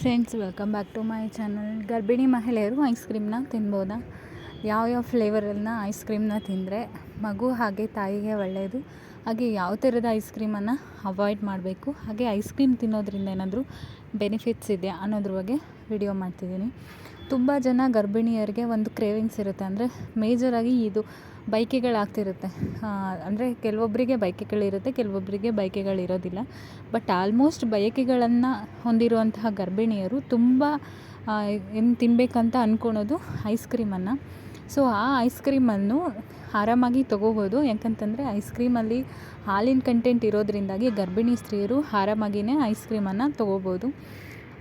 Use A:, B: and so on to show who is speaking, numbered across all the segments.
A: Friends welcome back to my channel ಗರ್ಭಿಣಿ ಮಹಿಳೆಯರು ice ಕ್ರೀಮ್ನ ತಿನ್ಬೋದಾ? ಯಾವ ಯಾವ ಫ್ಲೇವರನ್ನ ಐಸ್ ಕ್ರೀಮ್ನ ತಿಂದರೆ ಮಗು ಹಾಗೆ ತಾಯಿಗೆ ಒಳ್ಳೆಯದು ಹಾಗೆ ಯಾವ ಥರದ ಐಸ್ ಕ್ರೀಮನ್ನು ಅವಾಯ್ಡ್ ಮಾಡಬೇಕು? ಹಾಗೆ ಐಸ್ ಕ್ರೀಮ್ ತಿನ್ನೋದ್ರಿಂದ ಏನಾದರೂ ಬೆನಿಫಿಟ್ಸ್ ಇದೆಯಾ ಅನ್ನೋದ್ರ ಬಗ್ಗೆ ವಿಡಿಯೋ ಮಾಡ್ತಿದ್ದೀನಿ. ತುಂಬ ಜನ ಗರ್ಭಿಣಿಯರಿಗೆ ಒಂದು ಕ್ರೇವಿಂಗ್ಸ್ ಇರುತ್ತೆ. ಅಂದರೆ ಮೇಜರಾಗಿ ಇದು ಬೈಕೆಗಳಾಗ್ತಿರುತ್ತೆ. ಅಂದರೆ ಕೆಲವೊಬ್ಬರಿಗೆ ಬೈಕೆಗಳಿರುತ್ತೆ ಕೆಲವೊಬ್ಬರಿಗೆ ಬೈಕೆಗಳಿರೋದಿಲ್ಲ. ಬಟ್ ಆಲ್ಮೋಸ್ಟ್ ಬಯಕೆಗಳನ್ನು ಹೊಂದಿರುವಂತಹ ಗರ್ಭಿಣಿಯರು ತುಂಬ ಏನು ತಿನ್ನಬೇಕಂತ ಅಂದ್ಕೊಳೋದು ಐಸ್ ಕ್ರೀಮನ್ನು ಸೊ ಆ ಐಸ್ ಕ್ರೀಮನ್ನು ಆರಾಮಾಗಿ ತೊಗೋಬೋದು. ಯಾಕಂತಂದರೆ ಐಸ್ ಕ್ರೀಮಲ್ಲಿ ಹಾಲಿನ ಕಂಟೆಂಟ್ ಇರೋದ್ರಿಂದಾಗಿ ಗರ್ಭಿಣಿ ಸ್ತ್ರೀಯರು ಆರಾಮಾಗಿಯೇ ಐಸ್ ಕ್ರೀಮನ್ನು ತೊಗೋಬೋದು.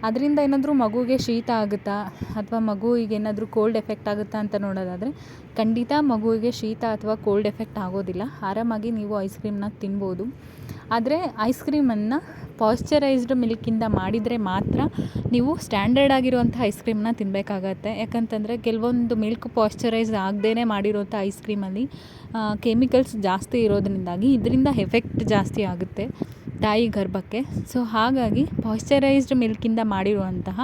A: ಅದರಿಂದ ಏನಾದರೂ ಮಗುಗೆ ಶೀತ ಆಗುತ್ತಾ? ಅಥವಾ ಮಗುವಿಗೆ ಏನಾದರೂ ಕೋಲ್ಡ್ ಎಫೆಕ್ಟ್ ಆಗುತ್ತಾ ಅಂತ ನೋಡೋದಾದರೆ, ಖಂಡಿತ ಮಗುವಿಗೆ ಶೀತ ಅಥವಾ ಕೋಲ್ಡ್ ಎಫೆಕ್ಟ್ ಆಗೋದಿಲ್ಲ. ಆರಾಮಾಗಿ ನೀವು ಐಸ್ ಕ್ರೀಮ್ನ ತಿನ್ಬೋದು. ಆದರೆ ಐಸ್ ಕ್ರೀಮನ್ನು ಪಾಶ್ಚರೈಸ್ಡ್ ಮಿಲ್ಕಿಂದ ಮಾಡಿದರೆ ಮಾತ್ರ ನೀವು ಸ್ಟ್ಯಾಂಡರ್ಡ್ ಆಗಿರುವಂಥ ಐಸ್ ಕ್ರೀಮ್ನ ತಿನ್ನಬೇಕಾಗತ್ತೆ ಯಾಕಂತಂದರೆ ಕೆಲವೊಂದು ಮಿಲ್ಕ್ ಪಾಶ್ಚರೈಸ್ ಆಗದೇ ಮಾಡಿರುವಂಥ ಐಸ್ ಕ್ರೀಮಲ್ಲಿ ಕೆಮಿಕಲ್ಸ್ ಜಾಸ್ತಿ ಇರೋದರಿಂದಾಗಿ ಇದರಿಂದ ಎಫೆಕ್ಟ್ ಜಾಸ್ತಿ ಆಗುತ್ತೆ. ತಾಯಿ ಗರ್ಭಕ್ಕೆ. ಸೊ ಹಾಗಾಗಿ ಪಾಶ್ಚರೈಸ್ಡ್ ಮಿಲ್ಕಿಂದ ಮಾಡಿರುವಂತಹ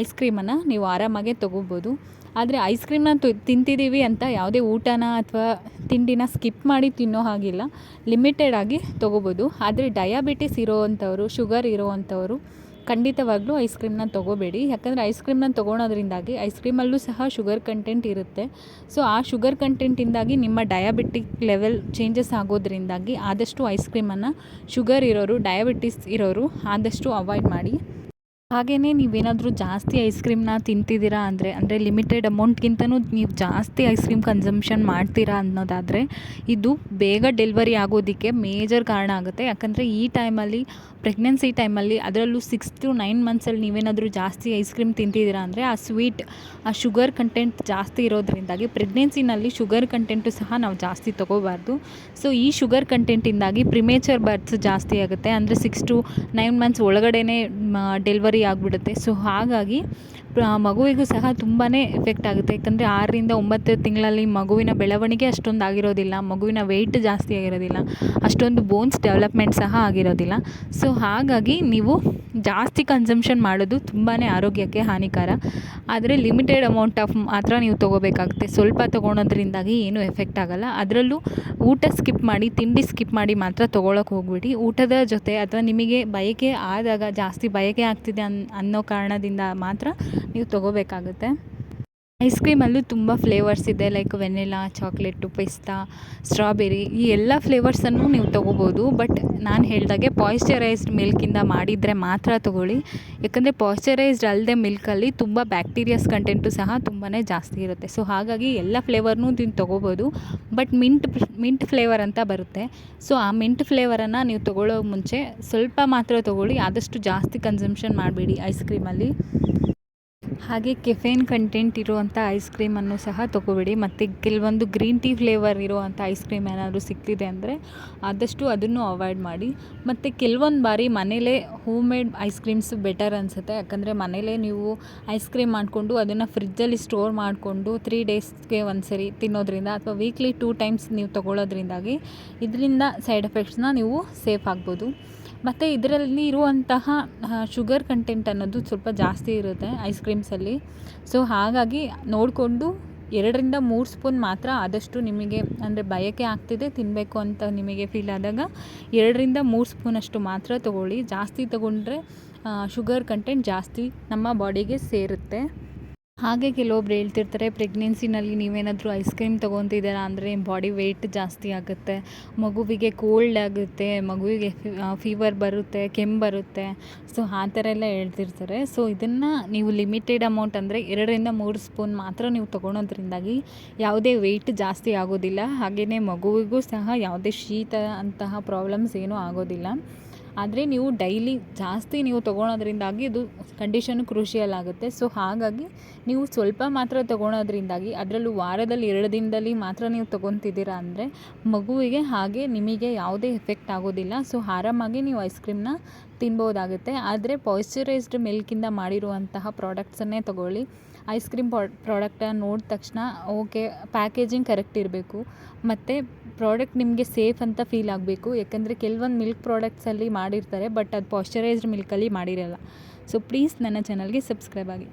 A: ಐಸ್ ಕ್ರೀಮನ್ನು ನೀವು ಆರಾಮಾಗೆ ತೊಗೋಬೋದು. ಆದರೆ ಐಸ್ ಕ್ರೀಮ್ನ ತಿಂತಿದ್ದೀವಿ ಅಂತ ಯಾವುದೇ ಊಟನ ಅಥವಾ ತಿಂಡಿನ ಸ್ಕಿಪ್ ಮಾಡಿ ತಿನ್ನೋ ಹಾಗಿಲ್ಲ. ಲಿಮಿಟೆಡ್ ಆಗಿ ತೊಗೋಬೋದು. ಆದರೆ ಡಯಾಬಿಟಿಸ್ ಇರೋವಂಥವ್ರು, ಶುಗರ್ ಇರೋವಂಥವರು ಖಂಡಿತವಾಗ್ಲೂ ಐಸ್ ಕ್ರೀಮ್ನ ತೊಗೋಬೇಡಿ. ಯಾಕಂದರೆ ಐಸ್ ಕ್ರೀಮ್ನ ತೊಗೊಳೋದ್ರಿಂದಾಗಿ ಐಸ್ ಕ್ರೀಮಲ್ಲೂ ಸಹ ಶುಗರ್ ಕಂಟೆಂಟ್ ಇರುತ್ತೆ. ಸೊ ಆ ಶುಗರ್ ಕಂಟೆಂಟಿಂದಾಗಿ ನಿಮ್ಮ ಡಯಾಬಿಟಿಕ್ ಲೆವೆಲ್ ಚೇಂಜಸ್ ಆಗೋದ್ರಿಂದಾಗಿ ಆದಷ್ಟು ಐಸ್ ಕ್ರೀಮನ್ನು ಶುಗರ್ ಇರೋರು ಡಯಾಬಿಟಿಸ್ ಇರೋರು ಆದಷ್ಟು ಅವಾಯ್ಡ್ ಮಾಡಿ. ಹಾಗೆಯೇ ನೀವೇನಾದರೂ ಜಾಸ್ತಿ ಐಸ್ ಕ್ರೀಮ್ನ ತಿಂತಿದ್ದೀರಾ ಅಂದರೆ ಅಂದರೆ ಲಿಮಿಟೆಡ್ ಅಮೌಂಟ್ಗಿಂತನೂ ನೀವು ಜಾಸ್ತಿ ಐಸ್ ಕ್ರೀಮ್ ಕನ್ಸಂಪ್ಷನ್ ಮಾಡ್ತೀರಾ ಅನ್ನೋದಾದರೆ, ಇದು ಬೇಗ ಡೆಲಿವರಿ ಆಗೋದಕ್ಕೆ ಮೇಜರ್ ಕಾರಣ ಆಗುತ್ತೆ. ಯಾಕಂದರೆ ಈ ಟೈಮಲ್ಲಿ ಪ್ರೆಗ್ನೆನ್ಸಿ ಟೈಮಲ್ಲಿ ಅದರಲ್ಲೂ ಸಿಕ್ಸ್ ಟು ನೈನ್ ಮಂತ್ಸಲ್ಲಿ ನೀವೇನಾದರೂ ಜಾಸ್ತಿ ಐಸ್ ಕ್ರೀಮ್ ತಿಂತಿದ್ದೀರಾ ಅಂದರೆ ಆ ಸ್ವೀಟ್ ಆ ಶುಗರ್ ಕಂಟೆಂಟ್ ಜಾಸ್ತಿ ಇರೋದ್ರಿಂದಾಗಿ ಪ್ರೆಗ್ನೆನ್ಸಿನಲ್ಲಿ ಶುಗರ್ ಕಂಟೆಂಟು ಸಹ ನಾವು ಜಾಸ್ತಿ ತೊಗೋಬಾರ್ದು. ಸೊ ಈ ಶುಗರ್ ಕಂಟೆಂಟಿಂದಾಗಿ ಪ್ರಿಮೇಚರ್ ಬರ್ತ್ಸ್ ಜಾಸ್ತಿ ಆಗುತ್ತೆ. ಅಂದರೆ ಸಿಕ್ಸ್ ಟು ನೈನ್ ಮಂತ್ಸ್ ಒಳಗಡೆ ಡೆಲಿವರಿ ಆಗಿಬಿಡುತ್ತೆ. ಸೊ ಹಾಗಾಗಿ ಮಗುವಿಗೂ ಸಹ ತುಂಬಾ ಎಫೆಕ್ಟ್ ಆಗುತ್ತೆ. ಯಾಕಂದರೆ ಆರರಿಂದ ಒಂಬತ್ತು ತಿಂಗಳಲ್ಲಿ ಮಗುವಿನ ಬೆಳವಣಿಗೆ ಅಷ್ಟೊಂದು ಆಗಿರೋದಿಲ್ಲ. ಮಗುವಿನ ವೆಯ್ಟ್ ಜಾಸ್ತಿ ಆಗಿರೋದಿಲ್ಲ. ಅಷ್ಟೊಂದು ಬೋನ್ಸ್ ಡೆವಲಪ್ಮೆಂಟ್ ಸಹ ಆಗಿರೋದಿಲ್ಲ. ಸೊ ಹಾಗಾಗಿ ನೀವು ಜಾಸ್ತಿ ಕನ್ಸಂಪ್ಷನ್ ಮಾಡೋದು ತುಂಬಾ ಆರೋಗ್ಯಕ್ಕೆ ಹಾನಿಕರ. ಆದರೆ ಲಿಮಿಟೆಡ್ ಅಮೌಂಟ್ ಆಫ್ ಮಾತ್ರ ನೀವು ತೊಗೋಬೇಕಾಗುತ್ತೆ. ಸ್ವಲ್ಪ ತೊಗೊಳೋದ್ರಿಂದಾಗಿ ಏನೂ ಎಫೆಕ್ಟ್ ಆಗೋಲ್ಲ. ಅದರಲ್ಲೂ ಊಟ ಸ್ಕಿಪ್ ಮಾಡಿ, ತಿಂಡಿ ಸ್ಕಿಪ್ ಮಾಡಿ ಮಾತ್ರ ತೊಗೊಳಕ್ಕೆ ಹೋಗ್ಬಿಡಿ. ಊಟದ ಜೊತೆ ಅಥವಾ ನಿಮಗೆ ಬಯಕೆ ಆದಾಗ ಜಾಸ್ತಿ ಬಯಕೆ ಆಗ್ತಿದೆ ಅನ್, ಅನ್ನೋ ಕಾರಣದಿಂದ ಮಾತ್ರ ನೀವು ತೊಗೋಬೇಕಾಗುತ್ತೆ. ಐಸ್ ಕ್ರೀಮಲ್ಲೂ ತುಂಬ ಫ್ಲೇವರ್ಸ್ ಇದೆ ಲೈಕ್ ವೆನಿಲಾ ಚಾಕ್ಲೇಟು ಪಿಸ್ತಾ ಸ್ಟ್ರಾಬೆರಿ ಈ ಎಲ್ಲ ಫ್ಲೇವರ್ಸನ್ನು ನೀವು ತೊಗೋಬೋದು. ಬಟ್ ನಾನು ಹೇಳಿದಾಗೆ ಪಾಯ್ಶ್ಚರೈಸ್ಡ್ ಮಿಲ್ಕಿಂದ ಮಾಡಿದರೆ ಮಾತ್ರ ತೊಗೊಳ್ಳಿ. ಯಾಕಂದರೆ ಪಾಯ್ಶ್ಚರೈಸ್ಡ್ ಅಲ್ಲದೆ ಮಿಲ್ಕಲ್ಲಿ ತುಂಬ ಬ್ಯಾಕ್ಟೀರಿಯಾಸ್ ಕಂಟೆಂಟು ಸಹ ತುಂಬಾ ಜಾಸ್ತಿ ಇರುತ್ತೆ. ಸೊ ಹಾಗಾಗಿ ಎಲ್ಲ ಫ್ಲೇವರ್ನೂ ನೀವು ತೊಗೋಬೋದು. ಬಟ್ ಮಿಂಟ್ ಮಿಂಟ್ ಫ್ಲೇವರ್ ಅಂತ ಬರುತ್ತೆ. ಸೊ ಆ ಮಿಂಟ್ ಫ್ಲೇವರನ್ನು ನೀವು ತೊಗೊಳ್ಳೋ ಮುಂಚೆ ಸ್ವಲ್ಪ ಮಾತ್ರ ತೊಗೊಳ್ಳಿ. ಆದಷ್ಟು ಜಾಸ್ತಿ ಕನ್ಸಂಪ್ಷನ್ ಮಾಡಬೇಡಿ ಐಸ್ ಕ್ರೀಮಲ್ಲಿ ಹಾಗೆ ಕೆಫೇನ್ ಕಂಟೆಂಟ್ ಇರುವಂಥ ಐಸ್ ಕ್ರೀಮನ್ನು ಸಹ ತಗೋಬೇಡಿ ಮತ್ತು ಕೆಲವೊಂದು ಗ್ರೀನ್ ಟೀ ಫ್ಲೇವರ್ ಇರುವಂಥ ಐಸ್ ಕ್ರೀಮ್ ಏನಾದರೂ ಸಿಗ್ತಿದೆ ಅಂದರೆ ಆದಷ್ಟು ಅದನ್ನು ಅವಾಯ್ಡ್ ಮಾಡಿ. ಮತ್ತು ಕೆಲವೊಂದು ಬಾರಿ ಮನೇಲೇ home made ice creams better ಅನಿಸುತ್ತೆ. ಯಾಕಂದರೆ ಮನೇಲೇ ನೀವು ಐಸ್ ಕ್ರೀಮ್ ಮಾಡಿಕೊಂಡು ಅದನ್ನು ಫ್ರಿಜ್ಜಲ್ಲಿ ಸ್ಟೋರ್ ಮಾಡಿಕೊಂಡು ತ್ರೀ ಡೇಸ್ಗೆ ಒಂದು ಸರಿ ತಿನ್ನೋದ್ರಿಂದ ಅಥವಾ ವೀಕ್ಲಿ ಟೂ ಟೈಮ್ಸ್ ನೀವು ತೊಗೊಳೋದ್ರಿಂದಾಗಿ ಇದರಿಂದ ಸೈಡ್ ಎಫೆಕ್ಟ್ಸ್ನ ನೀವು ಸೇಫ್ ಆಗ್ಬೋದು. ಮತ್ತು ಇದರಲ್ಲಿ ಇರುವಂತಹ ಶುಗರ್ ಕಂಟೆಂಟ್ ಅನ್ನೋದು ಸ್ವಲ್ಪ ಜಾಸ್ತಿ ಇರುತ್ತೆ. ಐಸ್ ಕ್ರೀಮ್ಸಲ್ಲಿ ಸೊ ಹಾಗಾಗಿ ನೋಡಿಕೊಂಡು ಎರಡರಿಂದ ಮೂರು ಸ್ಪೂನ್ ಮಾತ್ರ ಆದಷ್ಟು ನಿಮಗೆ, ಅಂದರೆ ಬಯಕೆ ಆಗ್ತಿದೆ ತಿನ್ನಬೇಕು ಅಂತ ನಿಮಗೆ ಫೀಲ್ ಆದಾಗ ಎರಡರಿಂದ ಮೂರು ಸ್ಪೂನಷ್ಟು ಮಾತ್ರ ತೊಗೊಳ್ಳಿ. ಜಾಸ್ತಿ ತೊಗೊಂಡ್ರೆ ಶುಗರ್ ಕಂಟೆಂಟ್ ಜಾಸ್ತಿ ನಮ್ಮ ಬಾಡಿಗೆ ಸೇರುತ್ತೆ. ಹಾಗೆ ಕೆಲವೊಬ್ರು ಹೇಳ್ತಿರ್ತಾರೆ, ಪ್ರೆಗ್ನೆನ್ಸಿನಲ್ಲಿ ನೀವೇನಾದರೂ ಐಸ್ ಕ್ರೀಮ್ ತೊಗೊತಿದ್ದೀರಾ ಅಂದರೆ ಬಾಡಿ ವೆಯ್ಟ್ ಜಾಸ್ತಿ ಆಗುತ್ತೆ, ಮಗುವಿಗೆ ಕೋಲ್ಡ್ ಆಗುತ್ತೆ, ಮಗುವಿಗೆ ಫೀವರ್ ಬರುತ್ತೆ, ಕೆಮ್ಮು ಬರುತ್ತೆ. ಸೊ, ಆ ಥರ ಎಲ್ಲ ಹೇಳ್ತಿರ್ತಾರೆ. ಸೊ, ಇದನ್ನು ನೀವು ಲಿಮಿಟೆಡ್ ಅಮೌಂಟ್ ಅಂದರೆ ಎರಡರಿಂದ ಮೂರು ಸ್ಪೂನ್ ಮಾತ್ರ ನೀವು ತೊಗೊಳೋದ್ರಿಂದಾಗಿ ಯಾವುದೇ ವೆಯ್ಟ್ ಜಾಸ್ತಿ ಆಗೋದಿಲ್ಲ. ಹಾಗೆಯೇ ಮಗುವಿಗೂ ಸಹ ಯಾವುದೇ ಶೀತ ಅಂತಹ ಪ್ರಾಬ್ಲಮ್ಸ್ ಏನೂ ಆಗೋದಿಲ್ಲ. ಆದರೆ ನೀವು ಡೈಲಿ ಜಾಸ್ತಿ ನೀವು ತೊಗೊಳೋದ್ರಿಂದಾಗಿ ಇದು ಕಂಡೀಷನ್ ಕ್ರೂಷಿಯಲ್ ಆಗುತ್ತೆ. ಸೊ ಹಾಗಾಗಿ ನೀವು ಸ್ವಲ್ಪ ಮಾತ್ರ ತೊಗೊಳೋದ್ರಿಂದಾಗಿ, ಅದರಲ್ಲೂ ವಾರದಲ್ಲಿ ಎರಡು ದಿನದಲ್ಲಿ ಮಾತ್ರ ನೀವು ತೊಗೊತಿದ್ದೀರಾ ಅಂದರೆ ಮಗುವಿಗೆ ಹಾಗೆ ನಿಮಗೆ ಯಾವುದೇ ಎಫೆಕ್ಟ್ ಆಗೋದಿಲ್ಲ. ಸೊ ಆರಾಮಾಗಿ ನೀವು ಐಸ್ ಕ್ರೀಮ್ನ ತಿನ್ಬೋದಾಗುತ್ತೆ. ಆದರೆ ಪಾಯ್ಚರೈಸ್ಡ್ ಮಿಲ್ಕಿಂದ ಮಾಡಿರುವಂತಹ ಪ್ರಾಡಕ್ಟ್ಸನ್ನೇ ತೊಗೊಳ್ಳಿ. ಐಸ್ ಕ್ರೀಮ್ ಪ್ರಾಡಕ್ಟನ್ನು ನೋಡಿದ ತಕ್ಷಣ ಓಕೆ, ಪ್ಯಾಕೇಜಿಂಗ್ ಕರೆಕ್ಟ್ ಇರಬೇಕು. ಮತ್ತು ಪ್ರಾಡಕ್ಟ್ ನಿಮಗೆ ಸೇಫ್ ಅಂತ ಫೀಲ್ ಆಗಬೇಕು. ಯಾಕಂದರೆ ಕೆಲವೊಂದು ಮಿಲ್ಕ್ ಪ್ರಾಡಕ್ಟ್ಸಲ್ಲಿ ಮಾಡಿರ್ತಾರೆ, ಬಟ್ ಅದು ಪಾಶ್ಚರೈಸ್ಡ್ ಮಿಲ್ಕಲ್ಲಿ ಮಾಡಿರಲ್ಲ. ಸೊ, ಪ್ಲೀಸ್ ನನ್ನ ಚಾನಲ್ಗೆ ಸಬ್ಸ್ಕ್ರೈಬ್ ಆಗಿ.